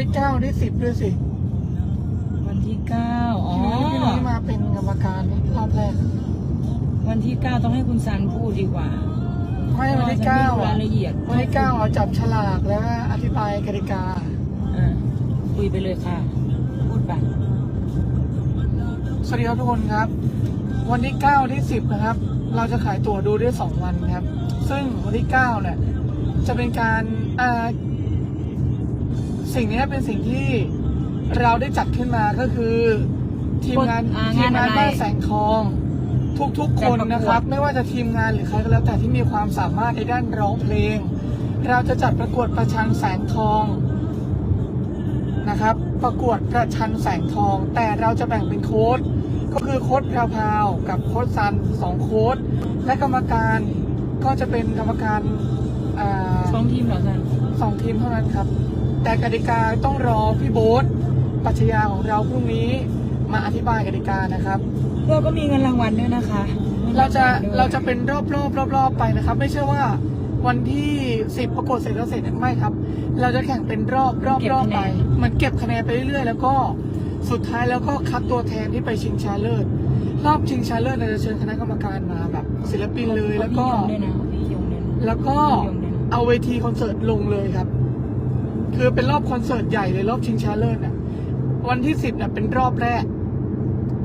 ที่เก้าวันที่สิบด้วยสิวันที่เก้าอ๋อพี่นุ้ยพี่นุ้ยมาเป็นกรรมการรอบแรกวันที่เก้าต้องให้คุณซันพูดดีกว่าไม่วันที่เก้าพระว่ฉันไม่รู้รายละเอียดวันที่เก้าเอาจับฉลากแล้วก็อธิบายกติกา อะคุยไปเลยค่ะ พูดไปสวัสดีครับทุกคนครับ วันที่เก้าที่สิบนะครับ เราจะขายตั๋วดูได้สองวันครับ ซึ่งวันที่เก้าเนี่ยจะเป็นการอ่า สิ่งนี้เป็นสิ่งที่เราได้จัดขึ้นมาก็คือ ทีมงานอ่าทีมงานงานอะไร บ้านแสงทอง ทุกๆคนจัดประกวดนะครับ ไม่ว่าจะทีมงานหรือใครก็แล้วแต่ที่มีความสามารถในด้านร้องเพลง เราจะจัดประกวดประชันแสงทองนะครับ ประกวดประชันแสงทอง แต่เราจะแบ่งเป็นโค้ดก็คือโค้ดแพรวพราวกับโค้ดซันสองโค้ดและกรรมการก็จะเป็นกรรมการอ่าสองทีมเหรอซันสองทีมเท่านั้นครับ แต่กติกาต้องรอพี่โบ๊ทปัชญาของเราพรุ่งนี้มาอธิบายกติกานะครับ เราก็มีเงินรางวัลด้วยนะคะ เราจะเราจะเป็นรอบรอบรอบรอบๆไปนะครับ ไม่ใช่ว่าวันที่สิบประกวดเสร็จแล้วเสร็จไม่ครับ เราจะแข่งเป็นรอบรอบรอบไปเหมันเก็บคะแนนไปเรื่อยๆ แล้วก็สุดท้ายแล้วก็คัดตัวแทนที่ไปชิงชนะเลิศรอบชิงชนะเลิศเราจะเชิญคณะกรรมการมาแบบ ศิลปินเลยแล้วก็พี่ยงด้วยนะพี่ยงด้วยนะแล้วก็เอาเวทีคอนเสิร์ตลงเลยครับ คือเป็นรอบคอนเสิร์ตใหญ่เลยรอบชิงชนะเลิศน่ะ วันที่สิบเนี่ยเป็นรอบแรก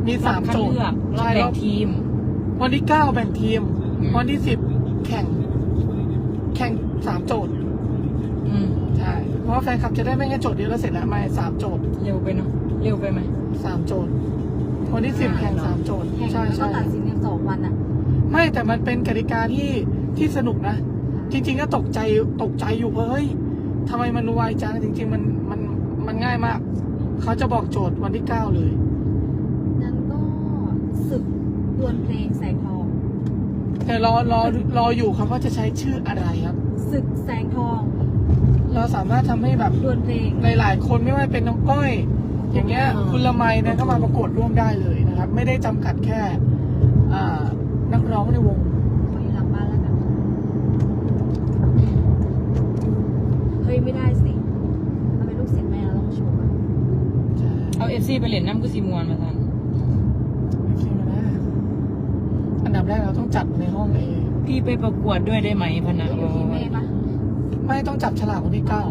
มีสามคัดโจทย์เลือกรอบใช่แบ่รงอบทีม วันที่เก้าแบ่งทีมอืมวันที่สิบแข่ง แข่งสามโจทย์อืมใช่เพราะว่าแฟนคลับจะได้ไม่แค่โจทย์เดียวแล้วเสร็จแล้วไม่สามโจทย์เร็วไปเนาะเร็วไปไหมสามโจทย์วันที่สิบแข่งสามโจทย์แข่งใช่แล้วก็ใช่ตัดสินกันสองวันอะไม่แต่มันเป็นกติกาที่ที่สนุกนะ จริงๆก็ตกใจตกใจอยู่ว่าเฮ้ย ทำไมมันไวจังจริงๆมันมันมันง่ายมาก เขาจะบอกโจทย์วันที่เก้าเลยนั้นก็ศึกดวลเพลงแสงทอง แต่รอรอรออยู่ครับว่าจะใช้ชื่ออะไรครับศึกแสงทอง เราสามารถทำให้แบบดวลเพลงหลายๆคนไม่ว่าเป็นน้องก้อย อย่างเงี้ยอ่าคุณละไมเนี่ยก็มาประกวดร่วมได้เลยนะครับ ไม่ได้จำกัดแค่อ่านักร้องในวงขออยู่หลังบ้านแล้วกัน เฮ้ย ไม่ได้สิเราเป็นลูกศิษย์แม่เราต้องโชว์อะ เอาเอฟซีไปเล่นน้ำกุซีมวนมาซันอันดับแรกเราต้องจัดในห้องเองพี่ไปประกวดด้วยได้ไหมพะนะเราอยู่ทีมแม่ปะไม่ต้องจับฉลากวันที่เก้า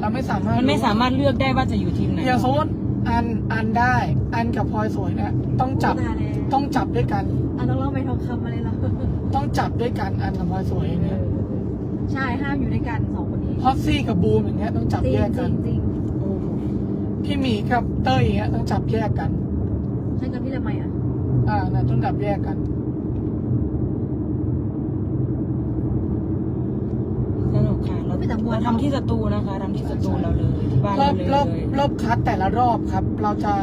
เราไม่สามารถมันไม่สามารถเลือกได้ว่าจะอยู่ทีมไหน อย่างสมมติอันอันได้อันกับพลอยสวยเนี่ยต้องจับโอ้ตายแล้วต้องจับด้วยกันอะต้องเล่าไปทองคำมาเลยเหรอต้องจับด้วยกันอันกับพลอยสวยอย่างเงี้ยใช่ห้ามอยู่ด้วยกันสองคนนี้ ฮอตซี่กับบูมอย่างเงี้ยต้องจับจริงแยกจกัริน งจริง พี่หมีกับเต้ยอย่างเงี้ยต้องจับแยกกันฉันกับพี่ละไมอะอ่านะต้องจับแยกกันสนุกค่ะเราเราทำที่สตูนะคะทำที่สตูเราเลยที่บ้านรอเราบเลยรอบรอบคัดแต่ละรอบครับ เราจะ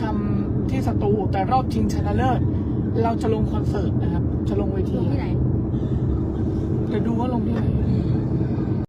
ทำที่สตูแต่รอบชิงชนะเลิศเราจะลงคอนเสิร์ตนะครับ จะลงเวลทีงที่ไหน จะดูว่าลงที่ไหน